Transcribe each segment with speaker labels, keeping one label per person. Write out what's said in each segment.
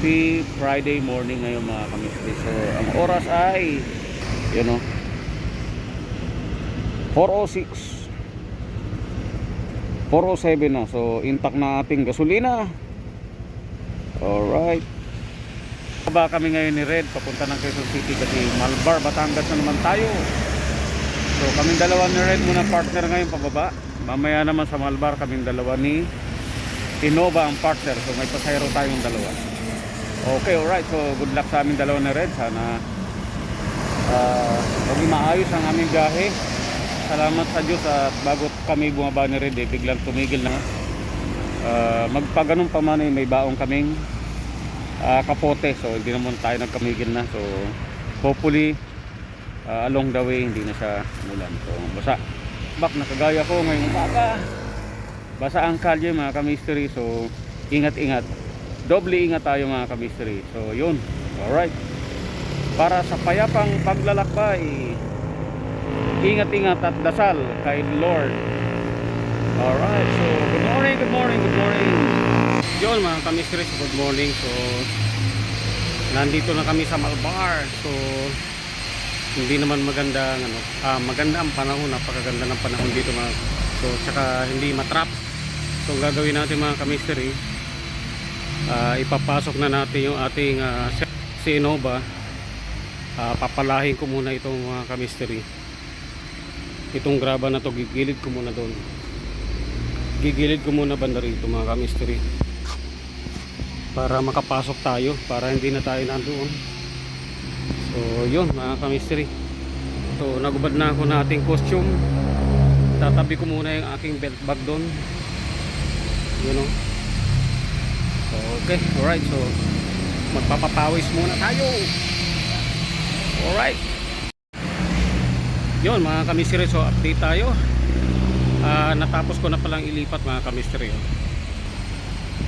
Speaker 1: Happy Friday morning ngayon mga kamisri. So, ang oras ay, you know, 4.06. 4.07 na. So, intact na ating gasolina. Alright. Ba kami ngayon ni Red, papunta ng Quezon City kasi Malbar, Batangas na naman tayo. So, kaming dalawa ni Red muna partner ngayon pababa. Mamaya naman sa Malbar, kaming dalawa ni Innova ang partner. So, may pasayro tayong dalawa. Okay, alright. So, good luck sa aming dalawa na Red. Sana uh, maging maayos ang aming biyahe. Salamat sa Diyos at bago kami bumaba ni Red, eh, biglang tumigil na. Uh, magpaganon pa man eh, may baong kaming ah, kapote. So, hindi naman tayo nagkamigil na. So, hopefully, ah, along the way, hindi na siya umulan. So, basa. Bak, nakagaya ko ngayong umaga. Basa ang kalye mga kamisteri. So, ingat-ingat doble ingat tayo mga kamisteri so yun. Alright. Para sa payapang paglalakbay ingat-ingat at dasal kay Lord. Alright so good morning good morning good morning. Yun mga kamisteri so good morning. So nandito na kami sa Malbar. So hindi naman maganda ano ah, maganda ang panahon. Napakaganda ng panahon dito mga so tsaka hindi matrap. So gagawin natin mga kamisteri Ah, ipapasok na natin yung ating ah, si Innova. Ah, papalahin ko muna itong mga kamisteri itong graba na to gigilid ko muna doon. Gigilid ko muna banda rito mga kamisteri para makapasok tayo para hindi na tayo nandoon. So yun mga kamisteri so nagubad na ako na ating costume. Tatabi ko muna yung aking belt bag doon. You know Okay, alright. So, magpapapawis muna tayo. Alright. Yun, mga kamisiri. So, update tayo. Ah, natapos ko na palang ilipat mga kamisiri. oh.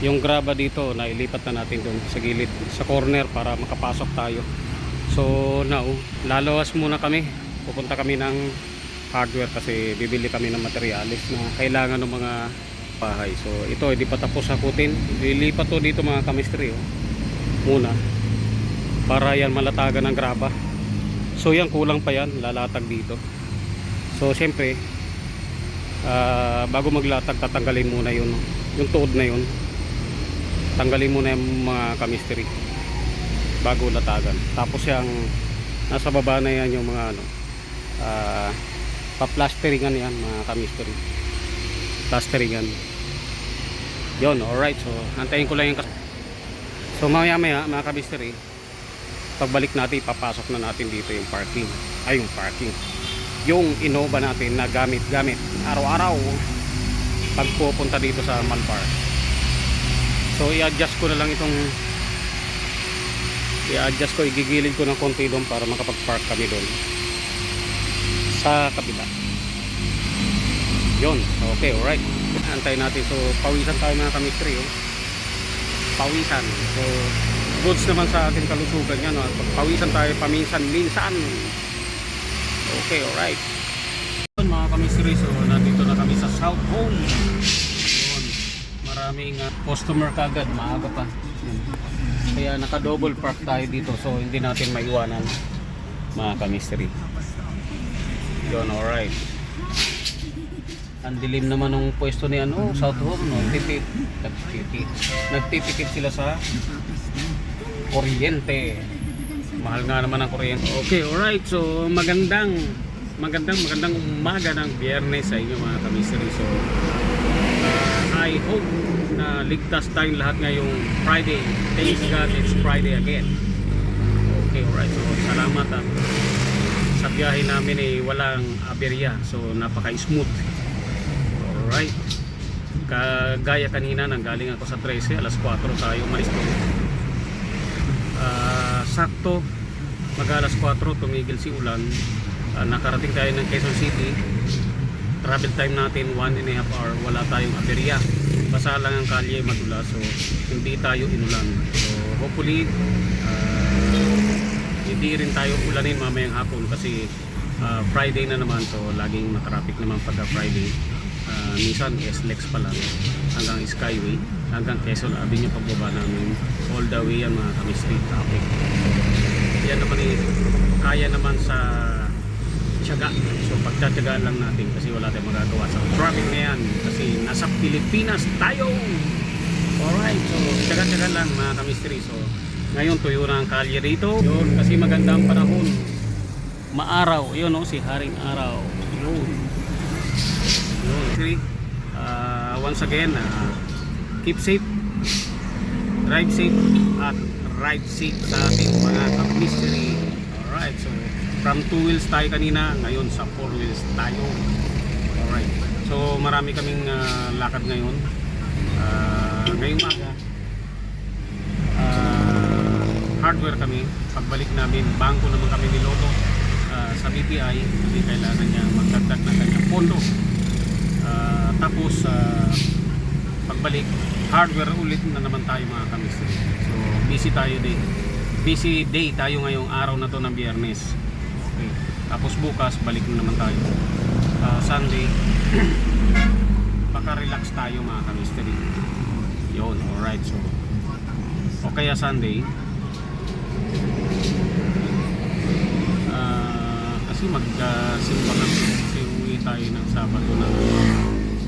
Speaker 1: Yung graba dito, nailipat na natin doon sa gilid, sa corner para makapasok tayo. So, now, lalawas muna kami. Pupunta kami ng hardware kasi bibili kami ng materialis na kailangan ng mga bahay. So ito hindi pa tapos sakutin. Lilipat to dito mga kamistri oh. Muna. Para yan malatagan ng graba. So yan kulang pa yan lalatag dito. So siyempre ah, bago maglatag tatanggalin muna yun yung tuod na yun. Tanggalin muna yung mga kamistri bago latagan. Tapos yung nasa baba na yan yung mga ano ah pa-plasteringan yan mga kamistri plasteringan yon alright. So antayin ko lang yung so mamaya maya mga kabisteri pagbalik natin ipapasok na natin dito yung parking. Ay yung parking. Yung Innova natin na gamit gamit araw-araw pag pupunta dito sa Malbar so i-adjust ko na lang itong i-adjust ko igigilid ko ng konti doon para makapag-park kami doon. Sa kabila. Yon okay alright antay natin. So pawisan tayo mga kamistri oh. pawisan. So goods naman sa ating kalusugan yan oh. pawisan tayo paminsan minsan okay alright. Yun, mga kamistri so nandito na kami sa South Home. Yun. maraming uh, customer kagad maaga pa. Kaya naka double park tayo dito so hindi natin maiwanan mga kamistri yun alright ang dilim naman ng pwesto ni ano, South Home, no? Tipid. Nagtipid. Nagtitipid sila sa kuryente. Mahal nga naman ang kuryente. Okay, alright. So, magandang magandang magandang umaga ng biyernes sa inyo mga kamisiri. So, uh, I hope na ligtas tayong lahat ngayong Friday. Thanks God, it's Friday again. Okay, alright. So, salamat at sa biyahe namin ay walang aberya. So, napaka-smooth. Alright. Kagaya kanina nang galing ako sa 13, alas 4 tayo umalis doon. Ah, sakto mag alas 4 tumigil si ulan. Ah, nakarating tayo ng Quezon City. Travel time natin 1 and a half hour. Wala tayong aberya. Basa lang ang kalye madula so hindi tayo inulan. So hopefully ah, hindi rin tayo ulanin mamayang hapon kasi ah, Friday na naman so laging matraffic naman pagka Friday Ah, minsan SLEX pa lang. Hanggang Skyway hanggang Quezon Avenue pagbaba namin. All the way yan mga kami street traffic. Yan naman eh, kaya naman sa tiyaga. So pagtsatsagaan lang natin kasi wala tayong magagawa sa traffic na yan. Kasi nasa Pilipinas tayo! Alright so tiyaga-tiyaga lang mga kami street. So ngayon tuyo na ang kalye rito. Yun kasi maganda ang panahon. Maaraw. Yun oh, si Haring Araw. Yun see uh, once again uh, keep safe drive safe at ride safe sa ating mga mystery alright so from 2 wheels tayo kanina ngayon sa 4 wheels tayo. Alright so marami kaming uh, lakad ngayon. Uh, ngayong maga uh, hardware kami. Pagbalik namin bangko naman kami ni Lolo uh, sa BPI kasi kailangan niya magdagdag ng kanyang pondo uh, tapos uh, pagbalik hardware ulit na naman tayo mga kamisri so busy tayo day busy day tayo ngayong araw na to ng biyernes. Okay. tapos bukas balik na naman tayo. Uh, Sunday baka relax tayo mga kamisri yun alright. So o kaya Sunday Ah, kasi mag-simba lang kasi uwi tayo ng Sabado na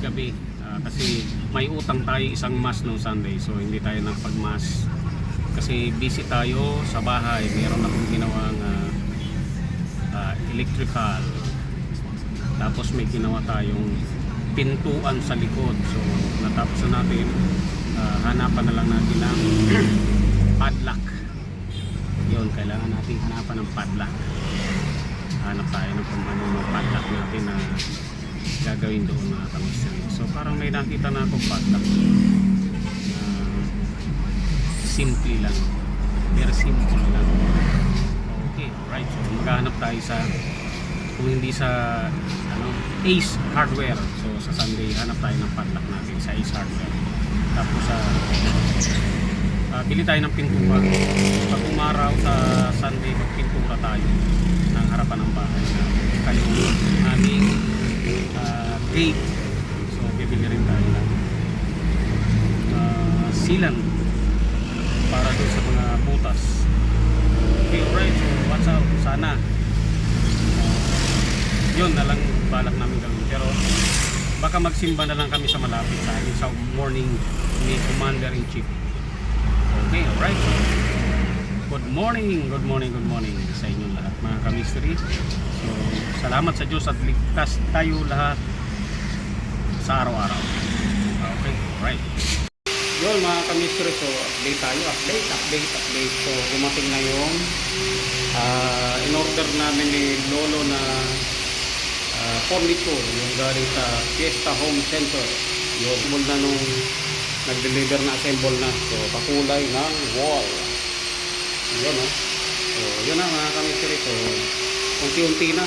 Speaker 1: gabi. Ah, kasi may utang tayo isang mas no Sunday so hindi tayo nakapag-mas kasi busy tayo sa bahay. Meron akong ginawang ah, ah, electrical. Tapos may ginawa tayong pintuan sa likod. So natapos na natin. Ah, hanapan na lang natin ng padlock. Yun kailangan natin hanapan ng padlock hanap tayo ng kung ano mga padlock natin na gagawin doon mga kamisri so parang may nakita na akong padlock na simple lang. Very simple lang. Okay alright. So maghanap tayo sa kung hindi sa ano Ace Hardware. So sa Sunday hanap tayo ng padlock natin sa Ace Hardware. Tapos sa Ah, bili tayo ng pintura. Pag umaraw sa Sunday magpintura tayo harapan ng bahay na kayong aming ah, gate. So bibili rin tayo ng ah, sealant para doon sa mga butas. Okay alright. So what's up sana ah, yun na lang balak namin gawin. Pero baka magsimba na lang kami sa malapit sa sa morning ni Commander in Chief. Okay, alright. Good morning, good morning, good morning sa inyo lahat mga kamistry. So, salamat sa Diyos at ligtas tayo lahat sa araw-araw. Okay, alright. Yun mga kamistry, so update tayo, update, update, update. So, dumating na yung ah, in-order namin ni Lolo na uh, furniture, yung galing sa Fiesta Home Center. Yung mul na nung nag-deliver na assemble na so pakulay ng wall yun o so yun na mga kamisiri so unti-unti na.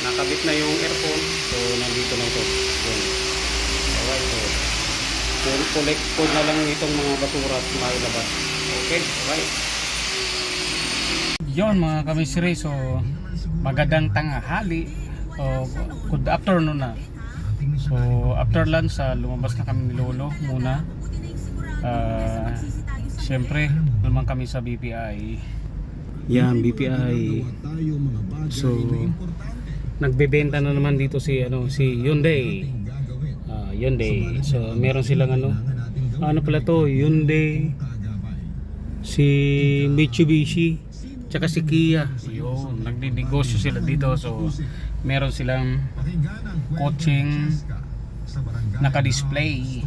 Speaker 1: Nakabit na yung aircon so nandito na ito. Yun. Alright so collect ko na lang itong mga basura at mailabas. Okay alright yun mga kamisiri so magandang tanghali. O good afternoon na. So after lunch sa lumabas na kami ni Lolo muna. Ah, Siyempre, naman kami sa BPI. Yan, BPI. So nagbebenta na naman dito si ano si Hyundai. Ah, Hyundai. So meron silang ano ano pala to, Hyundai si Mitsubishi tsaka si Kia. Yun, nagdi-negosyo sila dito. So meron silang coaching naka-display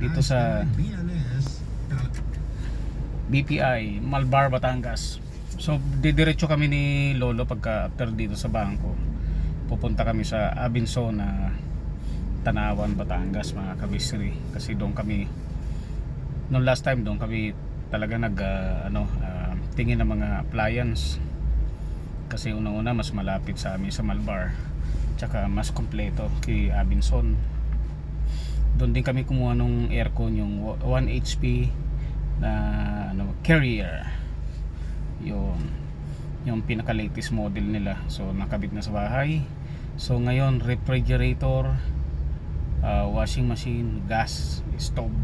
Speaker 1: dito sa BPI Malbar Batangas. So didiretso kami ni Lolo pagka after dito sa bangko. Pupunta kami sa Abinson na Tanawan Batangas mga kabisri. Kasi doon kami noong last time doon kami talaga nag ah, ano ah, tingin ng mga appliance. Kasi unang-una mas malapit sa amin sa Malbar. Tsaka mas kompleto kay Abinson doon din kami kumuha nung aircon yung 1 HP na ano, carrier yun yung pinaka latest model nila so nakabit na sa bahay so ngayon refrigerator uh, washing machine gas stove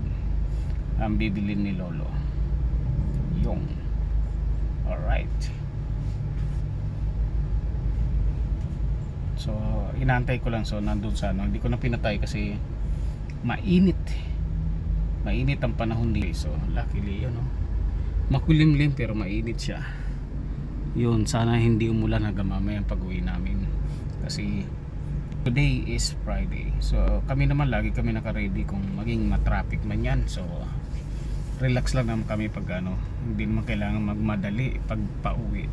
Speaker 1: ang bibilin ni Lolo Yung. Alright. So, inaantay ko lang. So, nandun sa ano. Hindi ko na pinatay kasi mainit. Mainit ang panahon dito. So, luckily, ano. Makulimlim pero mainit siya. Yun, sana hindi umulan hanggang mamaya pag uwi namin. Kasi, today is Friday. So, kami naman lagi kami naka-ready kung maging matraffic man yan. So, relax lang naman kami pag ano, hindi naman kailangan magmadali pag pauwi.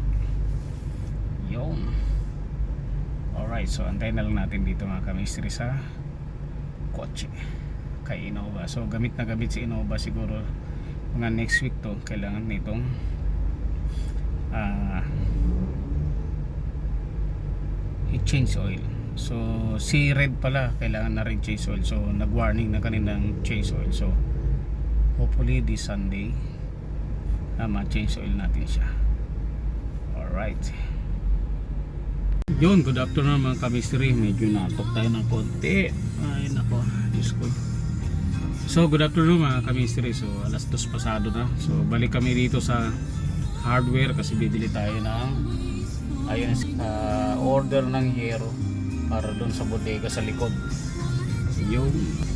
Speaker 1: Yun. Alright, so antayin na lang natin dito mga kamistri sa kotse kay Innova. So gamit na gamit si Innova siguro mga next week to kailangan nitong ah i-change oil. So si Red pala kailangan na rin change oil. So nag-warning na kaninang change oil. So hopefully this Sunday na ma-change oil natin siya. Alright. Yun, good afternoon mga kamistry. Medyo natok tayo ng konti. Ay nako, Diyos ko. So good afternoon mga kamistry. So alas dos pasado na. So balik kami dito sa hardware kasi bibili tayo ng ayun, ah, order ng yero para doon sa bodega sa likod. Yung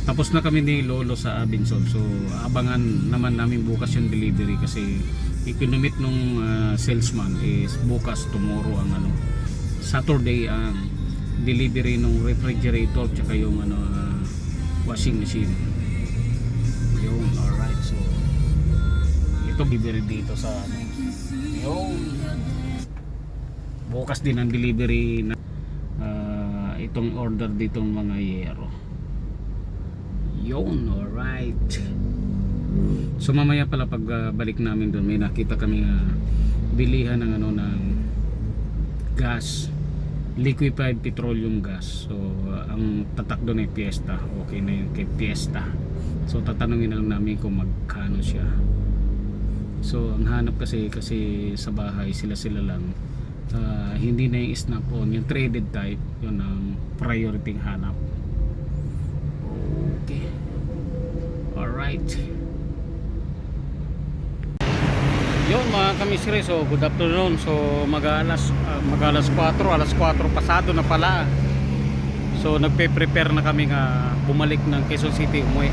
Speaker 1: tapos na kami ni Lolo sa Abinsol. So abangan naman namin bukas yung delivery kasi ikinomit nung ah, salesman is bukas tomorrow ang ano Saturday ang delivery ng refrigerator tsaka yung ano ah, washing machine. Yung alright so ito delivery dito sa ano yung bukas din ang delivery na ah, itong order ditong mga yero. Yun, alright. So mamaya pala pag ah, balik namin doon may nakita kami ah, bilihan ng ano ng gas liquefied petroleum gas. So uh, ang tatak doon ay Fiesta okay na yun kay Fiesta so tatanungin na lang namin kung magkano siya. So ang hanap kasi kasi sa bahay sila sila lang. Ah, hindi na yung snap on yung traded type yun ang priority hanap. Okay. Alright yun mga kamisri, so good afternoon. So mag-alas uh, mag-alas 4, alas 4 pasado na pala. So nagpe-prepare na kami nga bumalik ng Quezon City umuwi.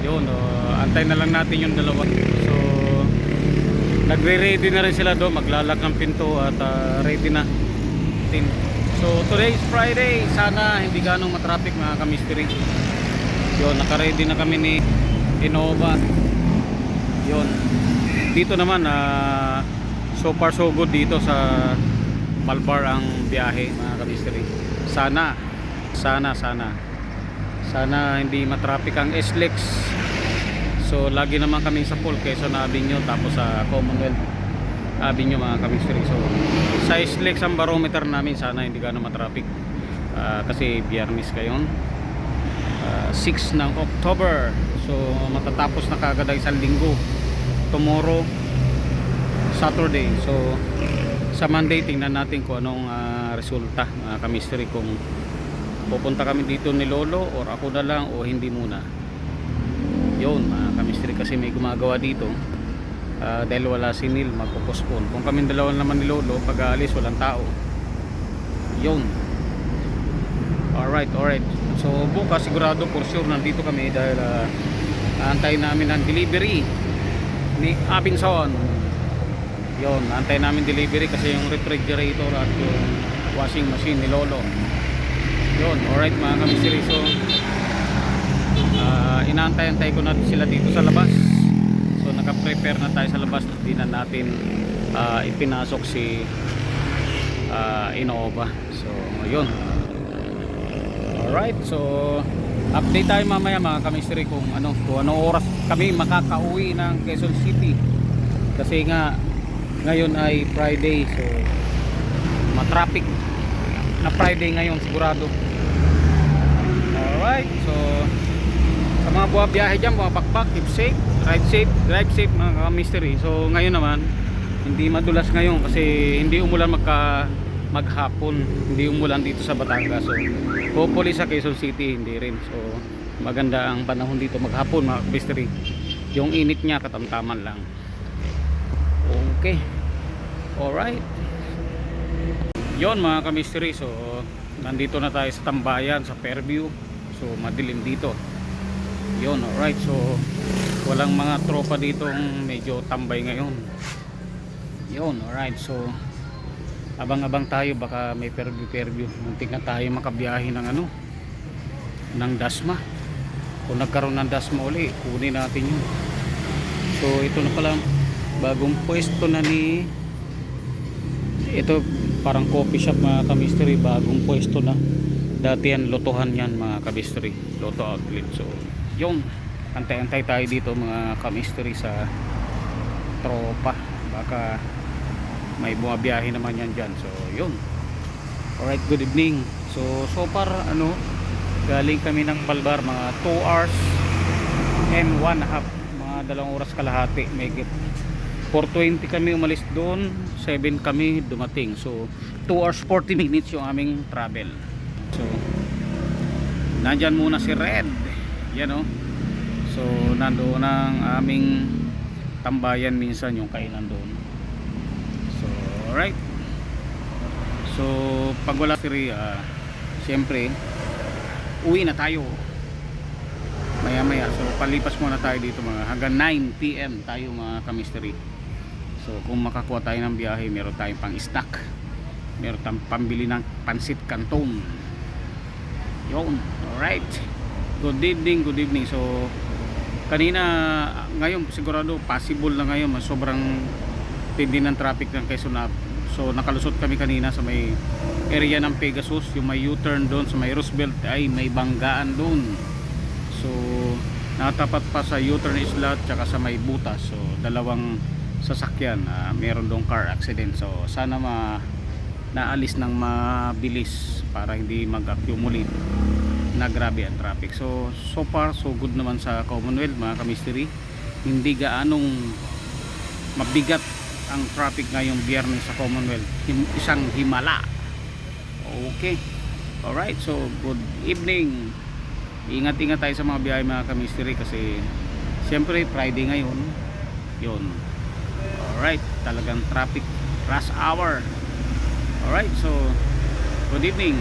Speaker 1: Yun, uh, antay na lang natin yung dalawa. So nagre-ready na rin sila doon, maglalak ng pinto at uh, ready na. So today is Friday, sana hindi ganong matraffic mga kamistri. Yun, naka-ready na kami ni Innova. Yun dito naman ah, so far so good dito sa Malbar ang biyahe mga kamisteri sana sana sana. Sana hindi matraffic ang SLEX. So lagi naman kami sa Paul Quezon Avenue tapos sa Commonwealth Avenue mga kamisteri so sa SLEX ang barometer namin sana hindi gano'ng matraffic Ah, kasi biyernes kayon Ah, 6 ng October. So matatapos na kagad ang isang linggo tomorrow Saturday. So sa Monday tingnan natin kung anong ah, resulta mga kamisteri kung pupunta kami dito ni Lolo or ako na lang o hindi muna. Yun mga kamisteri kasi may gumagawa dito. Ah, dahil wala si Neil magpo-postpone. Kung kami dalawa naman ni Lolo pag aalis walang tao. Yun. Alright alright. So bukas sigurado for sure nandito kami dahil ah, aantayin namin ang delivery ni Abinson. Yon antay namin delivery kasi yung refrigerator at yung washing machine ni Lolo. Yon alright mga kamisiri. So uh, inaantay-antay ko na sila dito sa labas. So naka-prepare na tayo sa labas. Hindi na natin ah, ipinasok si uh, Innova. So yun. Alright so update tayo mamaya mga kamistry kung ano kung anong oras kami makakauwi ng Quezon City. Kasi nga ngayon ay Friday so matraffic na Friday ngayon sigurado. Alright so sa mga buha biyahe dyan mga bakbak keep safe ride safe drive safe mga kamistry so ngayon naman hindi madulas ngayon kasi hindi umulan magka maghapon hindi umulan dito sa Batangas so hopefully sa Quezon City hindi rin so maganda ang panahon dito maghapon mga kabisteri yung init niya katamtaman lang Okay. Alright. Yon mga kamisteri. So, nandito na tayo sa tambayan, sa Fairview. So, madilim dito. Yon, alright. So, walang mga tropa dito medyo tambay ngayon. Yon, alright. So, abang-abang tayo. Baka may Fairview-Fairview. Muntik na tayo makabiyahe ng ano, ng Dasma. Kung nagkaroon ng Dasma uli, kunin natin yun. So, ito na pala bagong pwesto na ni ito parang coffee shop mga kamisteri bagong pwesto na dati yan lotohan yan mga kamisteri loto outlet so yun antay-antay tayo dito mga kamisteri sa tropa baka may bumabiyahe naman yan dyan. So yun. Alright good evening. So so far ano galing kami ng Balbar mga 2 hours and 1 half mga dalawang oras kalahati. May 4.20 kami umalis doon 7 kami dumating. So 2 hours 40 minutes yung aming travel. So nandyan muna si Red. Yan o so nandoon ang aming tambayan minsan yung kainan doon alright. So pag wala si Rhea syempre uwi na tayo. Maya maya so palipas muna tayo dito mga hanggang 9pm tayo mga kamisteri so kung makakuha tayo ng biyahe meron tayong pang stock. Meron tayong pambili ng pansit canton yun. Alright. Good evening good evening. So kanina ngayon sigurado possible na ngayon sobrang tindi ng traffic ng Quezon Ave so nakalusot kami kanina sa may area ng Pegasus yung may U-turn doon sa may Roosevelt ay may banggaan doon So, natapat pa sa U-turn isla at saka sa may butas. So, dalawang sasakyan, ah, meron dong car accident. So, sana ma naalis ng mabilis para hindi mag-accumulate na grabe ang traffic. So, so far so good naman sa Commonwealth mga kamisteri. Hindi gaanong mabigat ang traffic ngayong biyernes sa Commonwealth. Him- isang himala. Okay. Alright, so good evening ingat-ingat tayo sa mga biyahe mga kamisteri kasi siyempre Friday ngayon yun alright talagang traffic rush hour alright so good evening